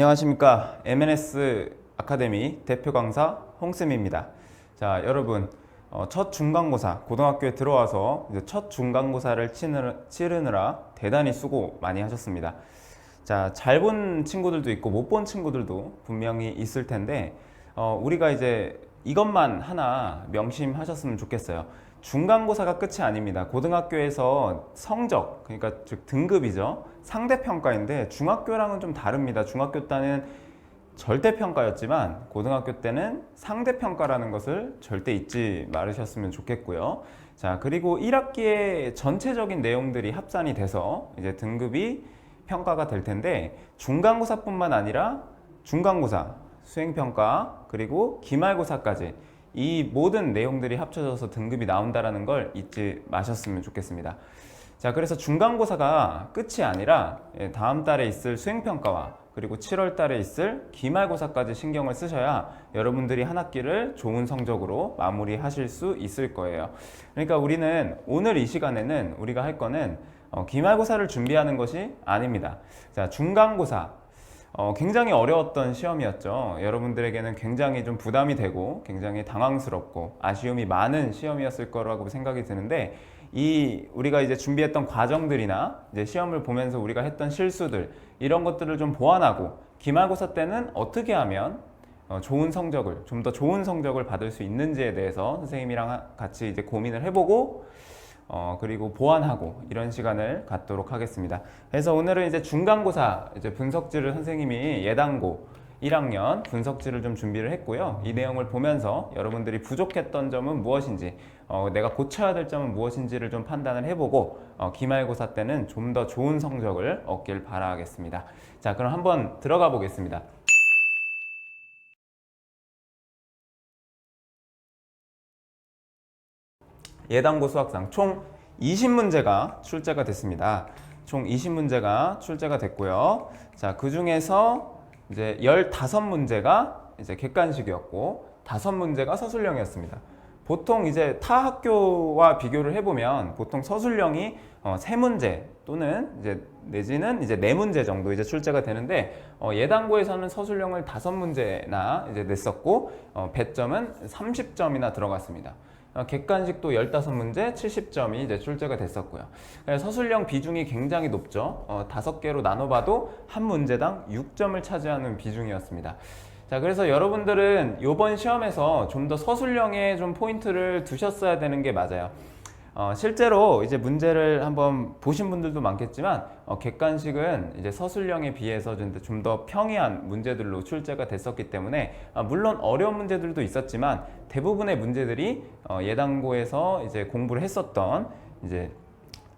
안녕하십니까 MNS 아카데미 대표 강사 홍쌤입니다. 자 여러분 어, 첫 중간고사 고등학교에 들어와서 첫 중간고사를 치느라, 치르느 라 대단히 수고 많이 하셨습니다. 자 잘 본 친구들도 있고 못 본 친구들도 분명히 있을 텐데 어, 우리가 이제 이것만 하나 명심하셨으면 좋겠어요. 중간고사가 끝이 아닙니다. 고등학교에서 성적, 그러니까 즉 등급이죠. 상대평가인데 중학교랑은 좀 다릅니다. 중학교 때는 절대평가였지만 고등학교 때는 상대평가라는 것을 절대 잊지 말으셨으면 좋겠고요. 자, 그리고 1학기에 전체적인 내용들이 합산이 돼서 이제 등급이 평가가 될 텐데 중간고사뿐만 아니라 중간고사, 수행평가, 그리고 기말고사까지 이 모든 내용들이 합쳐져서 등급이 나온다라는 걸 잊지 마셨으면 좋겠습니다. 자, 그래서 중간고사가 끝이 아니라 예, 다음 달에 있을 수행평가와 그리고 7월 달에 있을 기말고사까지 신경을 쓰셔야 여러분들이 한 학기를 좋은 성적으로 마무리하실 수 있을 거예요. 그러니까 우리는 오늘 이 시간에는 우리가 할 거는 어, 기말고사를 준비하는 것이 아닙니다. 자, 중간고사, 어, 굉장히 어려웠던 시험이었죠. 여러분들에게는 굉장히 좀 부담이 되고 굉장히 당황스럽고 아쉬움이 많은 시험이었을 거라고 생각이 드는데 이 우리가 이제 준비했던 과정들이나 이제 시험을 보면서 우리가 했던 실수들 이런 것들을 좀 보완하고 기말고사 때는 어떻게 하면 어, 좋은 성적을 좀 더 좋은 성적을 받을 수 있는지에 대해서 선생님이랑 하- 같이 이제 고민을 해보고 어, 그리고 보완하고 이런 시간을 갖도록 하겠습니다. 그래서 오늘은 이제 중간고사 이제 분석지를 선생님이 예당고 1학년 분석지를 좀 준비를 했고요. 이 내용을 보면서 여러분들이 부족했던 점은 무엇인지, 어, 내가 고쳐야 될 점은 무엇인지를 좀 판단을 해보고 어, 기말고사 때는 좀 더 좋은 성적을 얻길 바라겠습니다. 자, 그럼 한번 들어가 보겠습니다. 예당고 수학상 총 20문제가 출제가 됐습니다. 총 20문제가 출제가 됐고요. 자, 그 중에서 이제 15문제가 이제 객관식이었고 5문제가 서술형이었습니다. 보통 이제 타 학교와 비교를 해보면 보통 서술형이 어, 3문제 또는 이제 내지는 이제 4문제 정도 이제 출제가 되는데 어, 예당고에서는 서술형을 5문제나 이제 냈었고 어, 배점은 30점이나 들어갔습니다. 어, 객관식도 15문제 70점이 이제 출제가 됐었고요. 서술형 비중이 굉장히 높죠. 어, 5개로 나눠봐도 한 문제당 6점을 차지하는 비중이었습니다. 자, 그래서 여러분들은 이번 시험에서 좀 더 서술형에 좀 포인트를 두셨어야 되는 게 맞아요. 어, 실제로 이제 문제를 한번 보신 분들도 많겠지만 어, 객관식은 이제 서술형에 비해서 좀 더 평이한 문제들로 출제가 됐었기 때문에 아, 물론 어려운 문제들도 있었지만 대부분의 문제들이 어, 예당고에서 이제 공부를 했었던 이제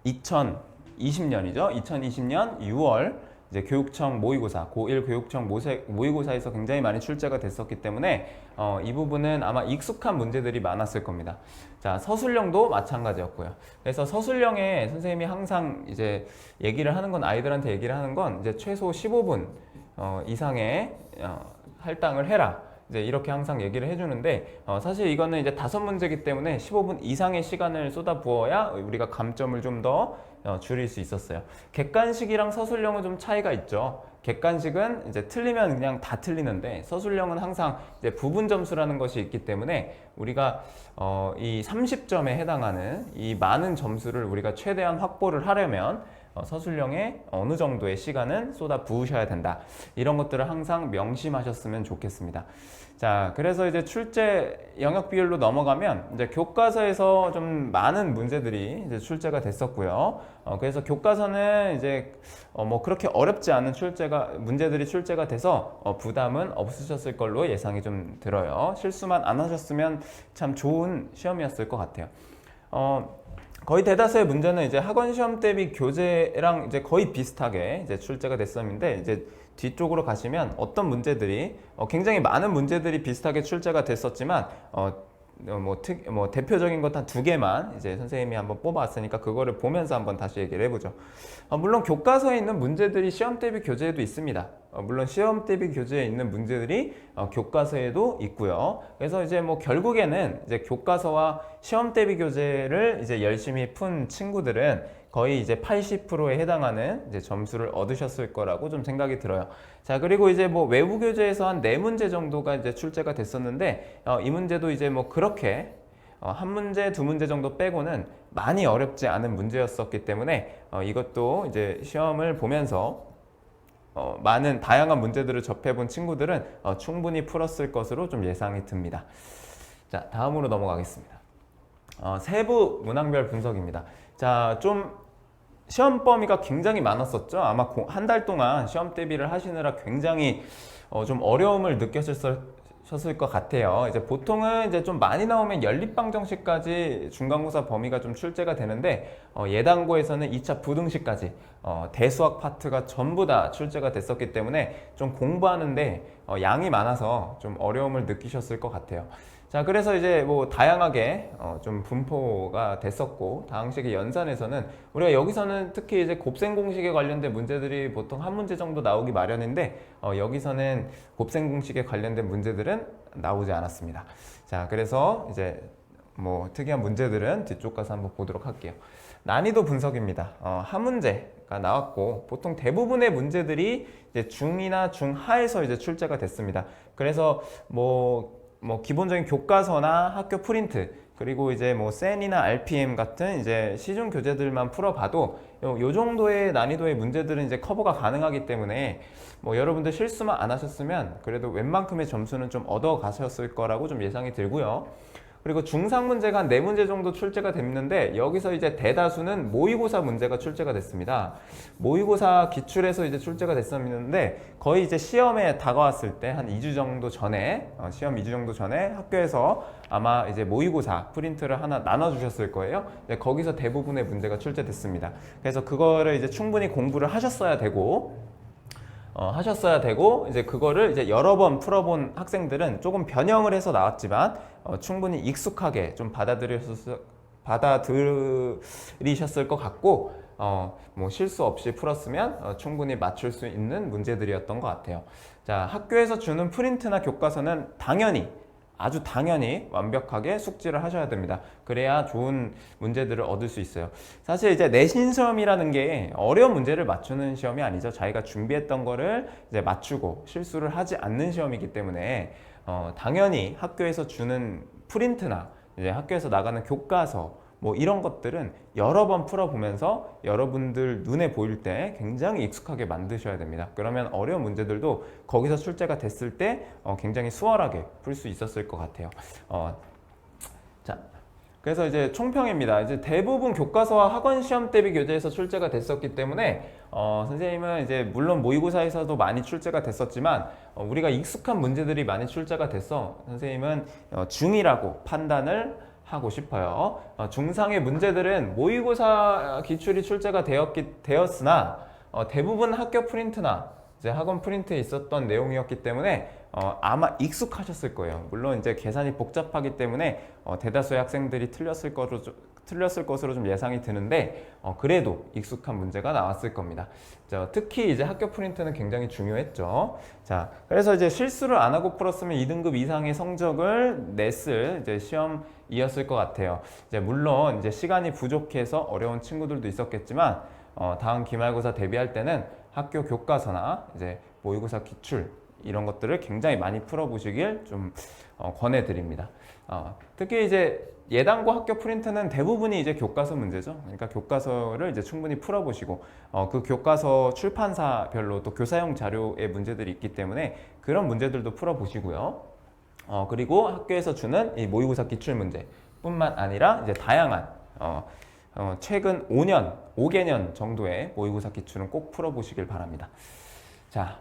2020년이죠. 2020년 6월 이제 교육청 모의고사, 고1 교육청 모세, 모의고사에서 굉장히 많이 출제가 됐었기 때문에 어, 이 부분은 아마 익숙한 문제들이 많았을 겁니다. 자, 서술형도 마찬가지였고요. 그래서 서술형에 선생님이 항상 이제 얘기를 하는 건 아이들한테 얘기를 하는 건 이제 최소 15분 어, 이상의 어, 할당을 해라. 이제 이렇게 항상 얘기를 해주는데 어, 사실 이거는 이제 다섯 문제이기 때문에 15분 이상의 시간을 쏟아 부어야 우리가 감점을 좀더 어, 줄일 수 있었어요. 객관식이랑 서술형은 좀 차이가 있죠. 객관식은 이제 틀리면 그냥 다 틀리는데 서술형은 항상 이제 부분 점수라는 것이 있기 때문에 우리가 어, 이 30점에 해당하는 이 많은 점수를 우리가 최대한 확보를 하려면 어, 서술형에 어느 정도의 시간은 쏟아 부으셔야 된다. 이런 것들을 항상 명심하셨으면 좋겠습니다. 자, 그래서 이제 출제 영역 비율로 넘어가면 이제 교과서에서 좀 많은 문제들이 이제 출제가 됐었고요. 어, 그래서 교과서는 이제 어, 뭐 그렇게 어렵지 않은 출제가 문제들이 출제가 돼서 어, 부담은 없으셨을 걸로 예상이 좀 들어요. 실수만 안 하셨으면 참 좋은 시험이었을 것 같아요. 어, 거의 대다수의 문제는 이제 학원 시험 대비 교재랑 이제 거의 비슷하게 이제 출제가 됐었는데 이제 뒤쪽으로 가시면 어떤 문제들이 어, 굉장히 많은 문제들이 비슷하게 출제가 됐었지만 어, 어, 뭐, 특, 뭐 대표적인 것 한 두 개만 이제 선생님이 한번 뽑아왔으니까 그거를 보면서 한번 다시 얘기를 해보죠. 어, 물론 교과서에 있는 문제들이 시험 대비 교재에도 있습니다. 어, 물론 시험 대비 교재에 있는 문제들이 어, 교과서에도 있고요. 그래서 이제 뭐 결국에는 이제 교과서와 시험 대비 교재를 이제 열심히 푼 친구들은 거의 이제 80%에 해당하는 이제 점수를 얻으셨을 거라고 좀 생각이 들어요. 자, 그리고 이제 뭐 외부 교재에서 한 네 문제 정도가 이제 출제가 됐었는데 어, 이 문제도 이제 뭐 그렇게 어, 한 문제, 두 문제 정도 빼고는 많이 어렵지 않은 문제였었기 때문에 어, 이것도 이제 시험을 보면서 어, 많은 다양한 문제들을 접해본 친구들은 어, 충분히 풀었을 것으로 좀 예상이 듭니다. 자, 다음으로 넘어가겠습니다. 어, 세부 문항별 분석입니다. 자, 좀 시험 범위가 굉장히 많았었죠. 아마 한 달 동안 시험 대비를 하시느라 굉장히 어, 좀 어려움을 느꼈을 것 같아요. 이제 보통은 이제 좀 많이 나오면 연립방 정시까지 중간고사 범위가 좀 출제가 되는데 어, 예당고에서는 2차 부등식까지 어, 대수학 파트가 전부 다 출제가 됐었기 때문에 좀 공부하는데 어, 양이 많아서 좀 어려움을 느끼셨을 것 같아요. 자, 그래서 이제 뭐 다양하게 어, 좀 분포가 됐었고, 당시의 연산에서는 우리가 여기서는 특히 이제 곱셈 공식에 관련된 문제들이 보통 한 문제 정도 나오기 마련인데, 어, 여기서는 곱셈 공식에 관련된 문제들은 나오지 않았습니다. 자, 그래서 이제 뭐 특이한 문제들은 뒤쪽 가서 한번 보도록 할게요. 난이도 분석입니다. 어, 한 문제가 나왔고 보통 대부분의 문제들이 이제 중이나 중하에서 이제 출제가 됐습니다. 그래서 뭐 뭐 기본적인 교과서나 학교 프린트 그리고 이제 뭐 센이나 RPM 같은 이제 시중 교재들만 풀어봐도 요, 요 정도의 난이도의 문제들은 이제 커버가 가능하기 때문에 뭐 여러분들 실수만 안 하셨으면 그래도 웬만큼의 점수는 좀 얻어 가셨을 거라고 좀 예상이 들고요. 그리고 중상 문제가 한 네 문제 정도 출제가 됐는데 여기서 이제 대다수는 모의고사 문제가 출제가 됐습니다. 모의고사 기출에서 이제 출제가 됐었는데 거의 이제 시험에 다가왔을 때 한 2주 정도 전에 어, 시험 2주 정도 전에 학교에서 아마 이제 모의고사 프린트를 하나 나눠 주셨을 거예요. 네, 거기서 대부분의 문제가 출제됐습니다. 그래서 그거를 이제 충분히 공부를 하셨어야 되고 어, 하셨어야 되고 이제 그거를 이제 여러 번 풀어본 학생들은 조금 변형을 해서 나왔지만 어, 충분히 익숙하게 좀 받아들이셨을 받아들이셨을 것 같고 어, 뭐 실수 없이 풀었으면 어, 충분히 맞출 수 있는 문제들이었던 것 같아요. 자, 학교에서 주는 프린트나 교과서는 당연히 아주 당연히 완벽하게 숙지를 하셔야 됩니다. 그래야 좋은 문제들을 얻을 수 있어요. 사실 이제 내신 시험이라는 게 어려운 문제를 맞추는 시험이 아니죠. 자기가 준비했던 거를 이제 맞추고 실수를 하지 않는 시험이기 때문에 어, 당연히 학교에서 주는 프린트나 이제 학교에서 나가는 교과서 뭐 이런 것들은 여러 번 풀어보면서 여러분들 눈에 보일 때 굉장히 익숙하게 만드셔야 됩니다. 그러면 어려운 문제들도 거기서 출제가 됐을 때 어, 굉장히 수월하게 풀 수 있었을 것 같아요. 어, 자, 그래서 이제 총평입니다. 이제 대부분 교과서와 학원 시험 대비 교재에서 출제가 됐었기 때문에 어, 선생님은 이제 물론 모의고사에서도 많이 출제가 됐었지만 어, 우리가 익숙한 문제들이 많이 출제가 됐어. 선생님은 어, 중이라고 판단을 하고 싶어요. 어, 중상의 문제들은 모의고사 기출이 출제가 되었기, 되었으나 어, 대부분 학교 프린트나 이제 학원 프린트에 있었던 내용이었기 때문에 어, 아마 익숙하셨을 거예요. 물론 이제 계산이 복잡하기 때문에 어, 대다수의 학생들이 틀렸을 거로 틀렸을 것으로 좀 예상이 드는데 어, 그래도 익숙한 문제가 나왔을 겁니다. 자, 특히 이제 학교 프린트는 굉장히 중요했죠. 자, 그래서 이제 실수를 안 하고 풀었으면 2등급 이상의 성적을 냈을 이제 시험 이었을 것 같아요. 이제 물론 이제 시간이 부족해서 어려운 친구들도 있었겠지만 어, 다음 기말고사 대비할 때는 학교 교과서나 이제 모의고사 기출 이런 것들을 굉장히 많이 풀어보시길 좀 어, 권해드립니다. 어, 특히 이제 예당고 학교 프린트는 대부분이 이제 교과서 문제죠. 그러니까 교과서를 이제 충분히 풀어보시고 어, 그 교과서 출판사별로 또 교사용 자료의 문제들이 있기 때문에 그런 문제들도 풀어보시고요. 어, 그리고 학교에서 주는 이 모의고사 기출 문제 뿐만 아니라 이제 다양한 어, 어, 최근 5년, 5개년 정도의 모의고사 기출은 꼭 풀어보시길 바랍니다. 자,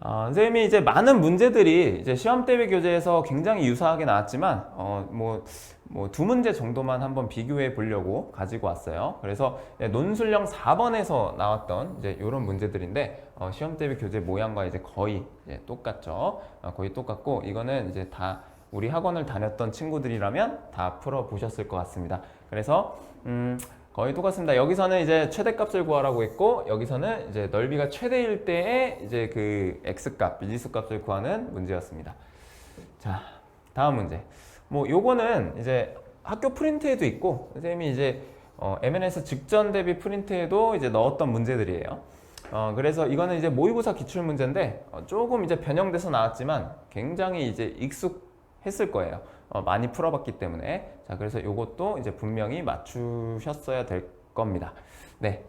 어, 선생님이 이제 많은 문제들이 이제 시험 대비 교재에서 굉장히 유사하게 나왔지만 어, 뭐, 뭐 두 문제 정도만 한번 비교해 보려고 가지고 왔어요. 그래서 논술형 4번에서 나왔던 이제 이런 문제들인데 어, 시험 대비 교재 모양과 이제 거의 이제 똑같죠. 어, 거의 똑같고 이거는 이제 다 우리 학원을 다녔던 친구들이라면 다 풀어 보셨을 것 같습니다. 그래서 음, 거의 똑같습니다. 여기서는 이제 최대값을 구하라고 했고 여기서는 이제 넓이가 최대일 때의 이제 그 x값, 미지수 값을 구하는 문제였습니다. 자, 다음 문제. 뭐 요거는 이제 학교 프린트에도 있고 선생님이 이제 어, MNS 직전 대비 프린트에도 이제 넣었던 문제들이에요. 어, 그래서 이거는 이제 모의고사 기출 문제인데 어, 조금 이제 변형돼서 나왔지만 굉장히 이제 익숙했을 거예요. 어, 많이 풀어봤기 때문에 자 그래서 이것도 이제 분명히 맞추셨어야 될 겁니다. 네.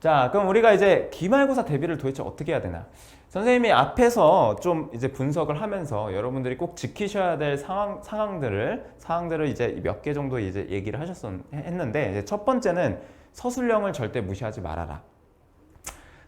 자 그럼 우리가 이제 기말고사 대비를 도대체 어떻게 해야 되나? 선생님이 앞에서 좀 이제 분석을 하면서 여러분들이 꼭 지키셔야 될 상황, 상황들을 상황들을 이제 몇 개 정도 이제 얘기를 하셨었 했는데 이제 첫 번째는 서술형을 절대 무시하지 말아라.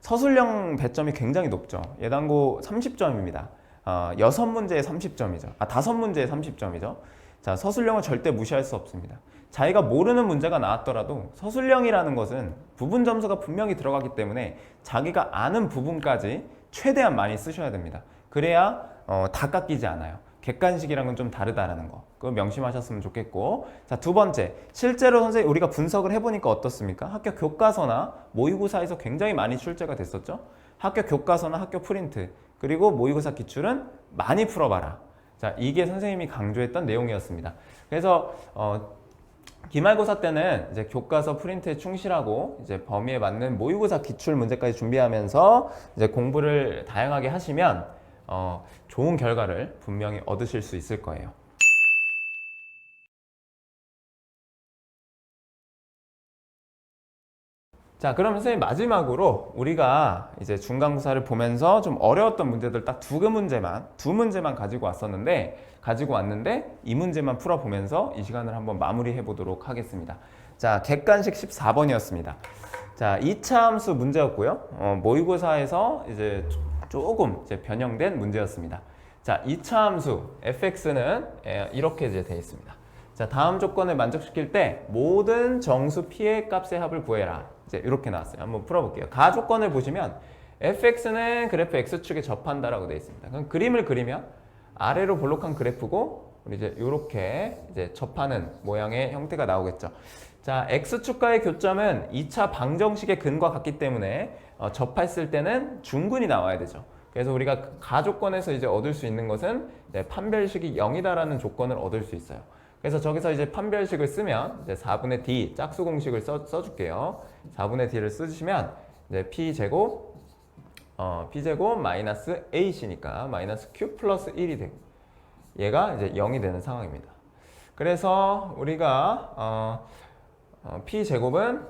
서술형 배점이 굉장히 높죠. 예당고 30점입니다. 어, 6문제에 30점이죠. 아, 5문제에 30점이죠. 자, 서술형을 절대 무시할 수 없습니다. 자기가 모르는 문제가 나왔더라도 서술형이라는 것은 부분 점수가 분명히 들어가기 때문에 자기가 아는 부분까지 최대한 많이 쓰셔야 됩니다. 그래야 어, 다 깎이지 않아요. 객관식이랑은 좀 다르다라는 거. 그거 명심하셨으면 좋겠고. 자, 두 번째. 실제로 선생님 우리가 분석을 해보니까 어떻습니까? 학교 교과서나 모의고사에서 굉장히 많이 출제가 됐었죠? 학교 교과서나 학교 프린트. 그리고 모의고사 기출은 많이 풀어봐라. 자, 이게 선생님이 강조했던 내용이었습니다. 그래서, 어, 기말고사 때는 이제 교과서 프린트에 충실하고 이제 범위에 맞는 모의고사 기출 문제까지 준비하면서 이제 공부를 다양하게 하시면 어, 좋은 결과를 분명히 얻으실 수 있을 거예요. 자, 그럼 선생님 마지막으로 우리가 이제 중간고사를 보면서 좀 어려웠던 문제들 딱 두 개 문제만, 두 문제만 가지고 왔었는데, 가지고 왔는데 이 문제만 풀어보면서 이 시간을 한번 마무리해 보도록 하겠습니다. 자, 객관식 14번이었습니다. 자, 2차 함수 문제였고요. 어, 모의고사에서 이제 조금 이제 변형된 문제였습니다. 자, 2차 함수 fx는 이렇게 이제 되어 있습니다. 자, 다음 조건을 만족시킬 때 모든 정수 p의 값의 합을 구해라. 이제 이렇게 나왔어요. 한번 풀어볼게요. 가 조건을 보시면 fx는 그래프 x축에 접한다라고 되어 있습니다. 그럼 그림을 그리면 아래로 볼록한 그래프고 이제 이렇게 이제 접하는 모양의 형태가 나오겠죠. 자, x축과의 교점은 2차 방정식의 근과 같기 때문에 어, 접했을 때는 중근이 나와야 되죠. 그래서 우리가 가 조건에서 이제 얻을 수 있는 것은 이제 판별식이 0이다라는 조건을 얻을 수 있어요. 그래서 저기서 이제 판별식을 쓰면 이제 4분의 d 짝수 공식을 써, 써줄게요. 4분의 d를 쓰시면 이제 p 제곱 어, p 제곱 마이너스 a시니까 마이너스 q 플러스 1이 되고 얘가 이제 0이 되는 상황입니다. 그래서 우리가 어, 어, p 제곱은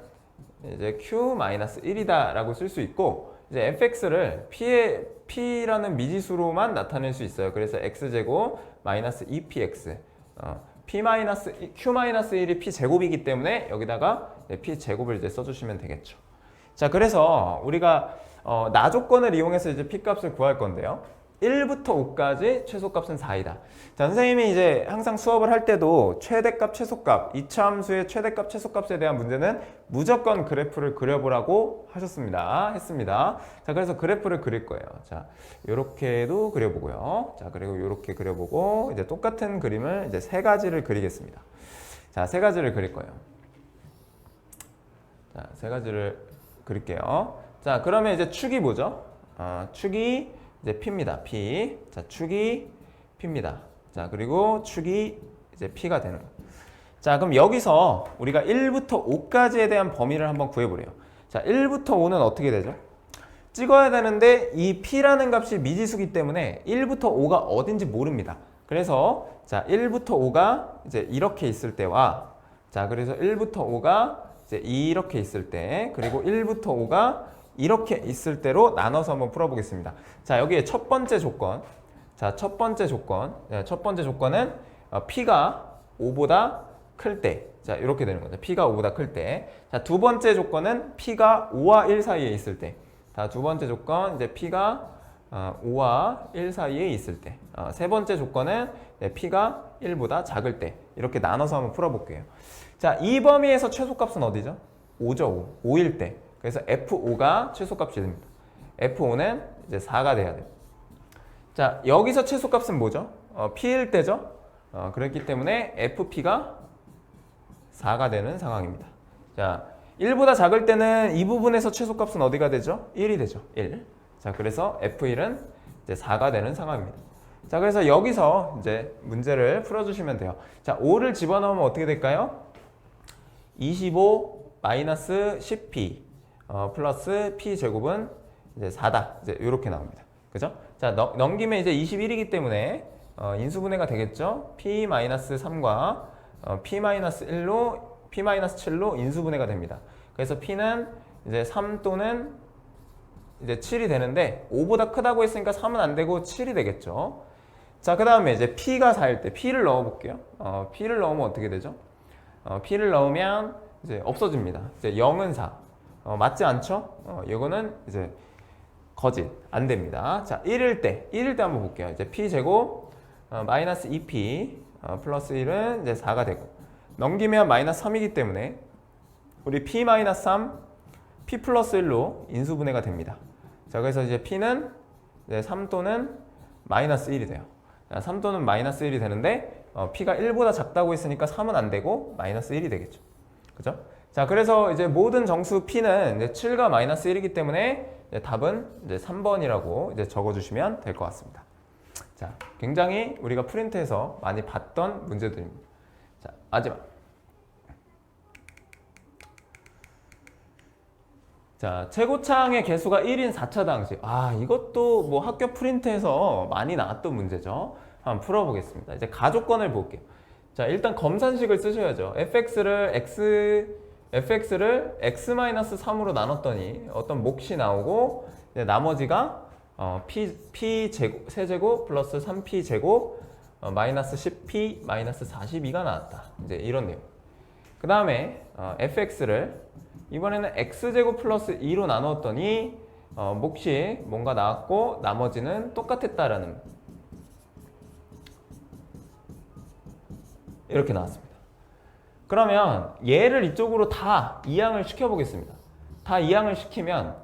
이제 q 마이너스 1이다라고 쓸 수 있고 이제 fx를 p의 p라는 미지수로만 나타낼 수 있어요. 그래서 x 제곱 마이너스 2px 어, p 마이너스 q 마이너스 1이 p 제곱이기 때문에 여기다가 p 제곱을 이제 써주시면 되겠죠. 자, 그래서 우리가 어, 나 조건을 이용해서 이제 p 값을 구할 건데요. 1부터 5까지 최소값은 4이다. 자, 선생님이 이제 항상 수업을 할 때도 최대값, 최소값, 이차 함수의 최대값, 최소값에 대한 문제는 무조건 그래프를 그려보라고 하셨습니다. 했습니다. 자, 그래서 그래프를 그릴 거예요. 자, 요렇게도 그려보고요. 자, 그리고 요렇게 그려보고 이제 똑같은 그림을 이제 세 가지를 그리겠습니다. 자, 세 가지를 그릴 거예요. 자, 세 가지를 그릴게요. 자, 그러면 이제 축이 뭐죠? 어, 축이 이제 P입니다. P. 자, 축이 P입니다. 자, 그리고 축이 이제 P가 되는 거. 자, 그럼 여기서 우리가 1부터 5까지에 대한 범위를 한번 구해보래요. 자, 1부터 5는 어떻게 되죠? 찍어야 되는데 이 P라는 값이 미지수기 때문에 1부터 5가 어딘지 모릅니다. 그래서 자, 1부터 5가 이제 이렇게 있을 때와 자, 그래서 1부터 5가 이제 이렇게 있을 때 그리고 1부터 5가 이렇게 있을 때로 나눠서 한번 풀어보겠습니다. 자, 여기에 첫 번째 조건. 자, 첫 번째 조건. 네, 첫 번째 조건은 어, P가 5보다 클 때. 자, 이렇게 되는 거죠. P가 5보다 클 때. 자, 두 번째 조건은 P가 5와 1 사이에 있을 때. 자, 두 번째 조건, 이제 P가 어, 5와 1 사이에 있을 때. 어, 세 번째 조건은 네, P가 1보다 작을 때. 이렇게 나눠서 한번 풀어볼게요. 자, 이 범위에서 최소값은 어디죠? 5죠, 5. 5일 때. 그래서 F5가 최소값이 됩니다. F5는 이제 4가 돼야 돼요. 자, 여기서 최소값은 뭐죠? 어, P일 때죠? 어, 그렇기 때문에 FP가 4가 되는 상황입니다. 자, 1보다 작을 때는 이 부분에서 최소값은 어디가 되죠? 1이 되죠. 1. 자, 그래서 F1은 이제 4가 되는 상황입니다. 자, 그래서 여기서 이제 문제를 풀어주시면 돼요. 자, 5를 집어넣으면 어떻게 될까요? 25 마이너스 10p 어, 플러스 p 제곱은 이제 4다. 이제 이렇게 나옵니다. 그죠? 자 넘, 넘기면 이제 21이기 때문에 어, 인수분해가 되겠죠. p 마이너스 3과 어, p 마이너스 1로 p 마이너스 7로 인수분해가 됩니다. 그래서 p는 이제 3 또는 이제 7이 되는데 5보다 크다고 했으니까 3은 안 되고 7이 되겠죠. 자, 그 다음에 이제 p가 4일 때 p를 넣어 볼게요. 어, p를 넣으면 어떻게 되죠? 어, p를 넣으면 이제 없어집니다. 이제 0은 4. 어, 맞지 않죠? 어, 이거는 이제 거짓. 안 됩니다. 자, 1일 때, 1일 때 한번 볼게요. 이제 p 제곱 어, 마이너스 2p 어, 플러스 1은 이제 4가 되고 넘기면 마이너스 3이기 때문에 우리 p 마이너스 3, p 플러스 1로 인수분해가 됩니다. 자, 그래서 이제 p는 이제 3 또는 마이너스 1이 돼요. 자, 3 또는 마이너스 1이 되는데 어, p가 1보다 작다고 했으니까 3은 안 되고 마이너스 1이 되겠죠. 그죠? 자, 그래서 이제 모든 정수 p는 이제 7과 마이너스 1이기 때문에 이제 답은 이제 3번이라고 이제 적어주시면 될 것 같습니다. 자, 굉장히 우리가 프린트에서 많이 봤던 문제들입니다. 자, 마지막. 자, 최고창의 개수가 1인 4차 당시. 아, 이것도 뭐 학교 프린트에서 많이 나왔던 문제죠. 한번 풀어보겠습니다. 이제 가족권을 볼게요. 자, 일단 검산식을 쓰셔야죠. fx를 x, fx를 x-3으로 나눴더니 어떤 몫이 나오고, 나머지가 어, p, p 제곱, 세제곱 플러스 3p 제곱 어, 마이너스 10p 마이너스 42가 나왔다. 이제 이런 내용. 그 다음에 어, fx를 이번에는 x제곱 플러스 2로 나누었더니 어, 몫이 뭔가 나왔고 나머지는 똑같았다라는 이렇게 나왔습니다. 그러면 얘를 이쪽으로 다 이항을 시켜보겠습니다. 다 이항을 시키면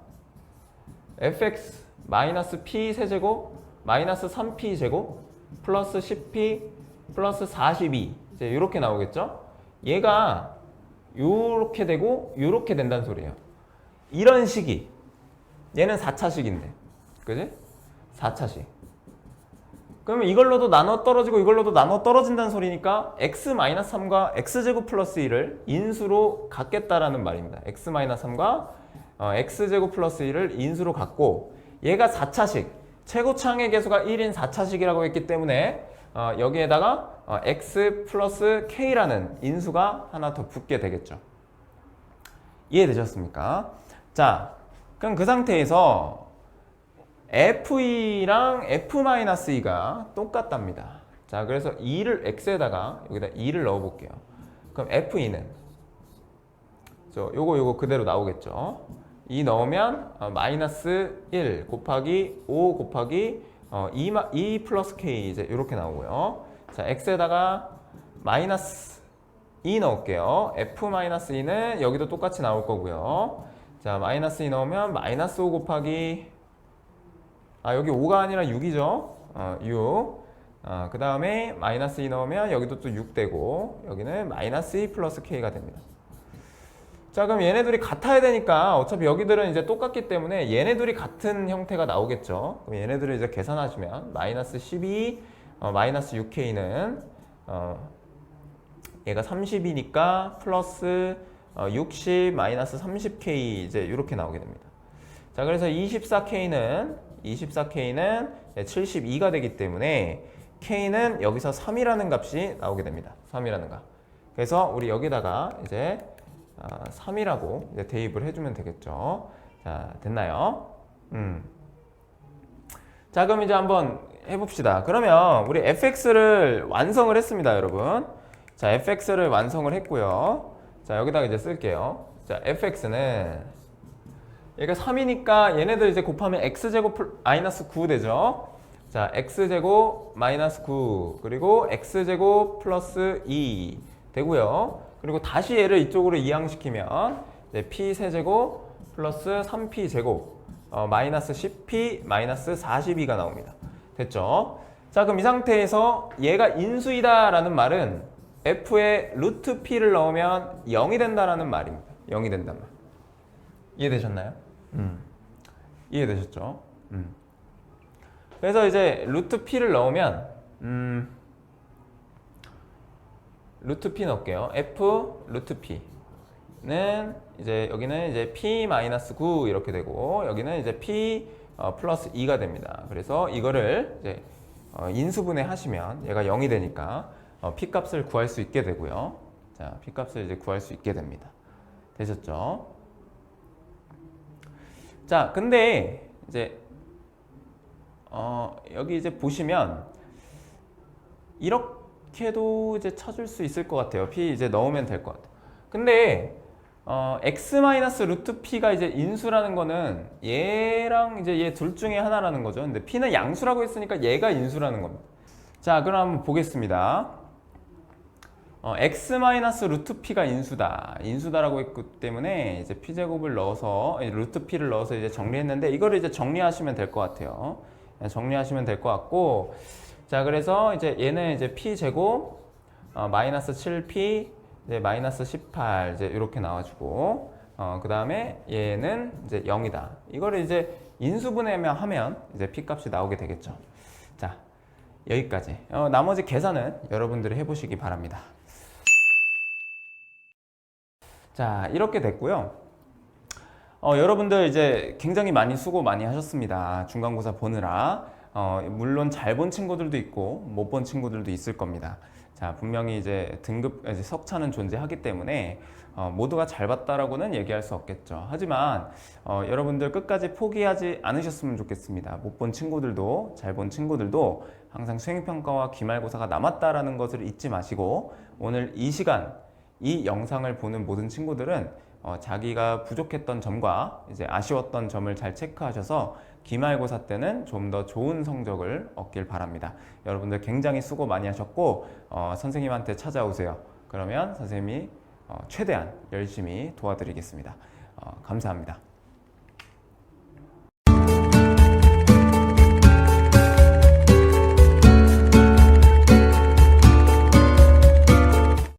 fx 마이너스 p 세제곱 마이너스 3p 제곱 플러스 10p 플러스 42 이제 이렇게 나오겠죠? 얘가 요렇게 되고 요렇게 된다는 소리예요. 이런 식이 얘는 4차식인데. 그지? 4차식. 그러면 이걸로도 나눠 떨어지고 이걸로도 나눠 떨어진다는 소리니까 x-3과 x제곱 플러스 1을 인수로 갖겠다라는 말입니다. x-3과 어, x제곱 플러스 1을 인수로 갖고 얘가 4차식 최고창의 개수가 1인 4차식이라고 했기 때문에 어, 여기에다가 어, x 플러스 k라는 인수가 하나 더 붙게 되겠죠. 이해되셨습니까? 자, 그럼 그 상태에서 f2랑 f-2가 똑같답니다. 자, 그래서 2를 x에다가 여기다 2를 넣어 볼게요. 그럼 f2는 저 요거 요거 그대로 나오겠죠. 2 넣으면 어, 마이너스 1 곱하기 5 곱하기 어, 2, 2 플러스 k 이제 이렇게 나오고요. 자, x에다가 마이너스 2 넣을게요. f 마이너스 2는 여기도 똑같이 나올 거고요. 자, 마이너스 2 넣으면 마이너스 5 곱하기 아, 여기 5가 아니라 6이죠. 어, 6. 어, 그 다음에 마이너스 2 넣으면 여기도 또 6 되고 여기는 마이너스 2 플러스 k가 됩니다. 자 그럼 얘네들이 같아야 되니까 어차피 여기들은 이제 똑같기 때문에 얘네들이 같은 형태가 나오겠죠. 그럼 얘네들을 이제 계산하시면 마이너스 12 어, 마이너스 6k는 어, 얘가 30이니까 플러스 어, 60 마이너스 30k 이제 이렇게 나오게 됩니다. 자 그래서 24k는 24k는 72가 되기 때문에 k는 여기서 3이라는 값이 나오게 됩니다. 3이라는 값. 그래서 우리 여기다가 이제 3이라고 이제 대입을 해주면 되겠죠. 자, 됐나요? 음. 자, 그럼 이제 한번 해봅시다. 그러면 우리 fx를 완성을 했습니다, 여러분. 자, fx를 완성을 했고요. 자, 여기다가 이제 쓸게요. 자, fx는 얘가 3이니까 얘네들 이제 곱하면 x제곱 마이너스 9 되죠. 자, x제곱 마이너스 9 그리고 x제곱 플러스 2 되고요. 그리고 다시 얘를 이쪽으로 이항시키면 p 세제곱 플러스 3p 제곱 어, 마이너스 10p 마이너스 42가 나옵니다. 됐죠? 자 그럼 이 상태에서 얘가 인수이다 라는 말은 f에 루트 p를 넣으면 0이 된다라는 말입니다. 0이 된단 말. 이해되셨나요? 음. 이해되셨죠? 음. 그래서 이제 루트 p를 넣으면 음, 루트 p 넣을게요. f 루트 p 이제 여기는 이제 p-9 이렇게 되고 여기는 이제 p 어, 플러스 2가 됩니다. 그래서 이거를 이제 어, 인수분해 하시면 얘가 0이 되니까 어, p 값을 구할 수 있게 되고요. 자, p 값을 이제 구할 수 있게 됩니다. 되셨죠? 자, 근데 이제 어, 여기 이제 보시면 이렇게도 이제 찾을 수 있을 것 같아요. p 이제 넣으면 될 것 같아요. 근데 어, x 마이너스 루트 p가 이제 인수라는 거는 얘랑 이제 얘 둘 중에 하나라는 거죠. 근데 p는 양수라고 했으니까 얘가 인수라는 겁니다. 자, 그럼 한번 보겠습니다. 어, x 루트 p가 인수다. 인수다라고 했기 때문에 이제 p 제곱을 넣어서 이 루트 p를 넣어서 이제 정리했는데 이거를 이제 정리하시면 될 것 같아요. 네, 정리하시면 될 것 같고 자 그래서 이제 얘는 이제 p 제곱 어, 마이너스 7p 이제 마이너스 18 이제 이렇게 나와주고 어, 그 다음에 얘는 이제 0이다. 이거를 이제 인수분해만 하면 이제 p 값이 나오게 되겠죠. 자 여기까지. 어, 나머지 계산은 여러분들이 해보시기 바랍니다. 자 이렇게 됐고요. 어, 여러분들 이제 굉장히 많이 수고 많이 하셨습니다. 중간고사 보느라. 어, 물론 잘 본 친구들도 있고 못 본 친구들도 있을 겁니다. 자, 분명히 이제 등급, 이제 석차는 존재하기 때문에 어, 모두가 잘 봤다라고는 얘기할 수 없겠죠. 하지만 어, 여러분들 끝까지 포기하지 않으셨으면 좋겠습니다. 못 본 친구들도 잘 본 친구들도 항상 수행평가와 기말고사가 남았다라는 것을 잊지 마시고 오늘 이 시간 이 영상을 보는 모든 친구들은 어, 자기가 부족했던 점과 이제 아쉬웠던 점을 잘 체크하셔서 기말고사 때는 좀 더 좋은 성적을 얻길 바랍니다. 여러분들 굉장히 수고 많이 하셨고 어, 선생님한테 찾아오세요. 그러면 선생님이 어, 최대한 열심히 도와드리겠습니다. 어, 감사합니다.